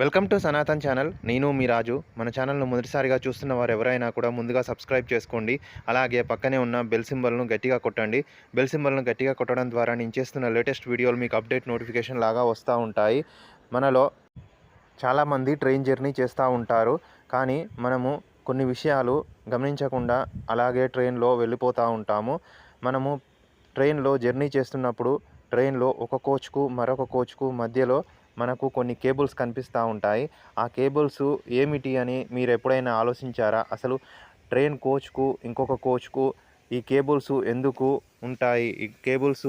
Welcome to Sanatan channel. నేను మీ రాజు. మన ఛానల్ను మొదటిసారిగా చూస్తున్న వారు ఎవరైనా కూడా ముందుగా సబ్స్క్రైబ్ చేసుకోండి. అలాగే పక్కనే ఉన్న బెల్ సింబల్ను గట్టిగా కొట్టండి. బెల్ సింబల్ను గట్టిగా కొట్టడం ద్వారా నేను చేస్తున్న లేటెస్ట్ వీడియోలు మీకు అప్డేట్ నోటిఫికేషన్ లాగా వస్తూ ఉంటాయి. మనలో చాలామంది ట్రైన్ జర్నీ చేస్తూ ఉంటారు. కానీ మనము కొన్ని విషయాలు గమనించకుండా అలాగే ట్రైన్లో వెళ్ళిపోతూ ఉంటాము. మనము ట్రైన్లో జర్నీ చేస్తున్నప్పుడు ట్రైన్లో ఒక కోచ్కు మరొక కోచ్కు మధ్యలో మనకు కొన్ని కేబుల్స్ కనిపిస్తూ ఉంటాయి. ఆ కేబుల్స్ ఏమిటి అని మీరు ఎప్పుడైనా ఆలోచించారా? అసలు ట్రైన్ కోచ్కు ఇంకొక కోచ్కు ఈ కేబుల్స్ ఎందుకు ఉంటాయి? ఈ కేబుల్స్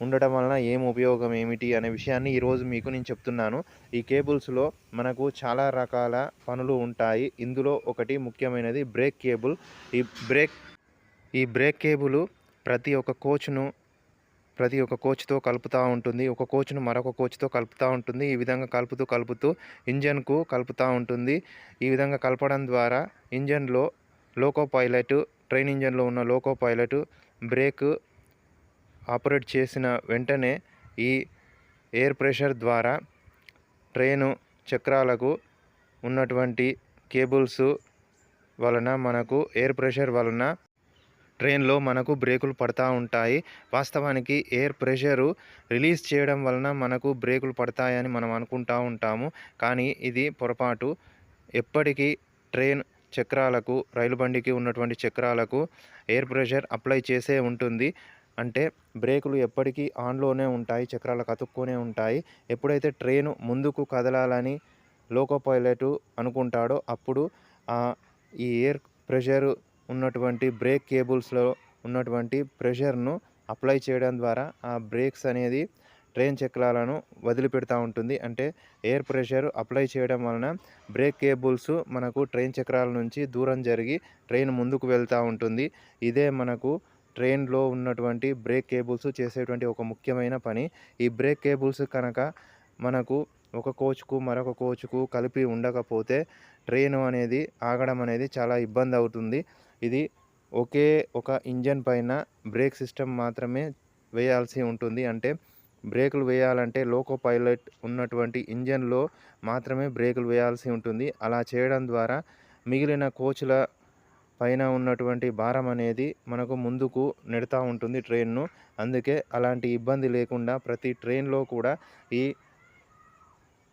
ఉండటం వలన ఏం ఉపయోగం ఏమిటి అనే విషయాన్ని ఈరోజు మీకు నేను చెప్తున్నాను. ఈ కేబుల్స్లో మనకు చాలా రకాల పనులు ఉంటాయి. ఇందులో ఒకటి ముఖ్యమైనది బ్రేక్ కేబుల్. ఈ బ్రేక్ ఈ బ్రేక్ కేబుల్ ప్రతి ఒక్క కోచ్ను ప్రతి ఒక్క కోచ్తో కలుపుతూ ఉంటుంది. ఒక కోచ్ను మరొక కోచ్తో కలుపుతూ ఉంటుంది. ఈ విధంగా కలుపుతూ కలుపుతూ ఇంజన్కు కలుపుతూ ఉంటుంది. ఈ విధంగా కలపడం ద్వారా ఇంజన్లో లోకో పైలట్ ట్రైన్ ఇంజన్లో ఉన్న లోకో పైలట్ బ్రేక్ ఆపరేట్ చేసిన వెంటనే ఈ ఎయిర్ ప్రెషర్ ద్వారా ట్రైను చక్రాలకు ఉన్నటువంటి కేబుల్స్ వలన మనకు ఎయిర్ ప్రెషర్ వలన ట్రైన్లో మనకు బ్రేకులు పడతా ఉంటాయి. వాస్తవానికి ఎయిర్ ప్రెషరు రిలీజ్ చేయడం వలన మనకు బ్రేకులు పడతాయని మనం అనుకుంటూ ఉంటాము. కానీ ఇది పొరపాటు. ఎప్పటికీ ట్రైన్ చక్రాలకు రైలు బండికి ఉన్నటువంటి చక్రాలకు ఎయిర్ ప్రెషర్ అప్లై చేసే ఉంటుంది. అంటే బ్రేకులు ఎప్పటికీ ఆన్లోనే ఉంటాయి చక్రాలకు అతుక్కొనే ఉంటాయి. ఎప్పుడైతే ట్రైను ముందుకు కదలాలని లోకో పైలట్ అనుకుంటాడో అప్పుడు ఈ ఎయిర్ ప్రెషర్ ఉన్నటువంటి బ్రేక్ కేబుల్స్లో ఉన్నటువంటి ప్రెషర్ను అప్లై చేయడం ద్వారా ఆ బ్రేక్స్ అనేది ట్రైన్ చక్రాలను వదిలిపెడతా ఉంటుంది. అంటే ఎయిర్ ప్రెషర్ అప్లై చేయడం వలన బ్రేక్ కేబుల్స్ మనకు ట్రైన్ చక్రాల నుంచి దూరం జరిగి ట్రైన్ ముందుకు వెళ్తూ ఉంటుంది. ఇదే మనకు ట్రైన్లో ఉన్నటువంటి బ్రేక్ కేబుల్స్ చేసేటువంటి ఒక ముఖ్యమైన పని. ఈ బ్రేక్ కేబుల్స్ కనుక మనకు ఒక కోచ్కు మరొక కోచ్కు కలిపి ఉండకపోతే ట్రైన్ అనేది ఆగడం అనేది చాలా ఇబ్బంది అవుతుంది. ఇది ఒకే ఒక ఇంజన్ పైన బ్రేక్ సిస్టమ్ మాత్రమే వేయాల్సి ఉంటుంది. అంటే బ్రేకులు వేయాలంటే లోకో పైలట్ ఉన్నటువంటి ఇంజన్లో మాత్రమే బ్రేకులు వేయాల్సి ఉంటుంది. అలా చేయడం ద్వారా మిగిలిన కోచ్ల పైన ఉన్నటువంటి భారం అనేది మనకు ముందుకు నెడుతూ ఉంటుంది ట్రైన్ను. అందుకే అలాంటి ఇబ్బంది లేకుండా ప్రతి ట్రైన్లో కూడా ఈ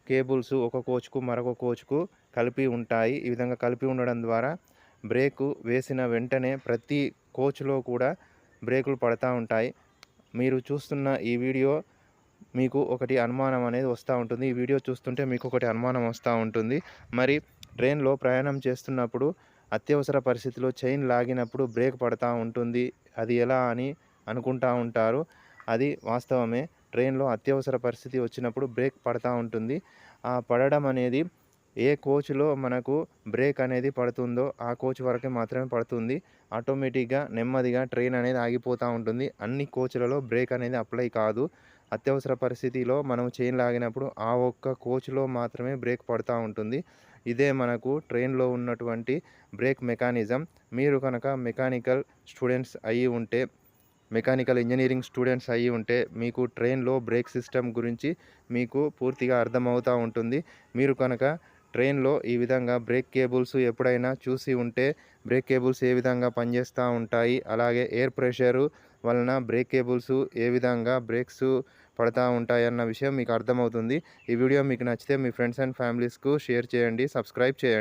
కేబుల్స్ ఒక కోచ్కు మరొక కోచ్కు కలిపి ఉంటాయి. ఈ విధంగా కలిపి ఉండడం ద్వారా బ్రేకు వేసిన వెంటనే ప్రతి కోచ్లో కూడా బ్రేకులు పడతా ఉంటాయి. మీరు చూస్తున్న ఈ వీడియో మీకు ఒకటి అనుమానం అనేది వస్తూ ఉంటుంది. ఈ వీడియో చూస్తుంటే మీకు ఒకటి అనుమానం వస్తూ ఉంటుంది. మరి ట్రైన్లో ప్రయాణం చేస్తున్నప్పుడు అత్యవసర పరిస్థితిలో చైన్ లాగినప్పుడు బ్రేక్ పడతా ఉంటుంది. అది ఎలా అని అనుకుంటా ఉంటారు. అది వాస్తవమే. ట్రైన్లో అత్యవసర పరిస్థితి వచ్చినప్పుడు బ్రేక్ పడతా ఉంటుంది. ఆ పడడం అనేది ఏ కోచ్లో మనకు బ్రేక్ అనేది పడుతుందో ఆ కోచ్ వరకే మాత్రమే పడుతుంది. ఆటోమేటిక్గా నెమ్మదిగా ట్రైన్ అనేది ఆగిపోతూ ఉంటుంది. అన్ని కోచ్లలో బ్రేక్ అనేది అప్లై కాదు. అత్యవసర పరిస్థితిలో మనం చైన్ లాగినప్పుడు ఆ ఒక్క కోచ్లో మాత్రమే బ్రేక్ పడుతూ ఉంటుంది. ఇదే మనకు ట్రైన్లో ఉన్నటువంటి బ్రేక్ మెకానిజం. మీరు కనుక మెకానికల్ స్టూడెంట్స్ అయ్యి ఉంటే మెకానికల్ ఇంజనీరింగ్ స్టూడెంట్స్ అయ్యి ఉంటే మీకు ట్రైన్లో బ్రేక్ సిస్టమ్ గురించి మీకు పూర్తిగా అర్థమవుతూ ఉంటుంది. మీరు కనుక ట్రైన్లో ఈ విధంగా బ్రేక్ కేబుల్స్ ఎప్పుడైనా చూసి ఉంటే బ్రేక్ కేబుల్స్ ఏ విధంగా పనిచేస్తూ ఉంటాయి అలాగే ఎయిర్ ప్రెషరు వలన బ్రేక్ కేబుల్స్ ఏ విధంగా బ్రేక్స్ పడతా ఉంటాయన్న విషయం మీకు అర్థమవుతుంది. ఈ వీడియో మీకు నచ్చితే మీ ఫ్రెండ్స్ అండ్ ఫ్యామిలీస్కు షేర్ చేయండి సబ్స్క్రైబ్ చేయండి.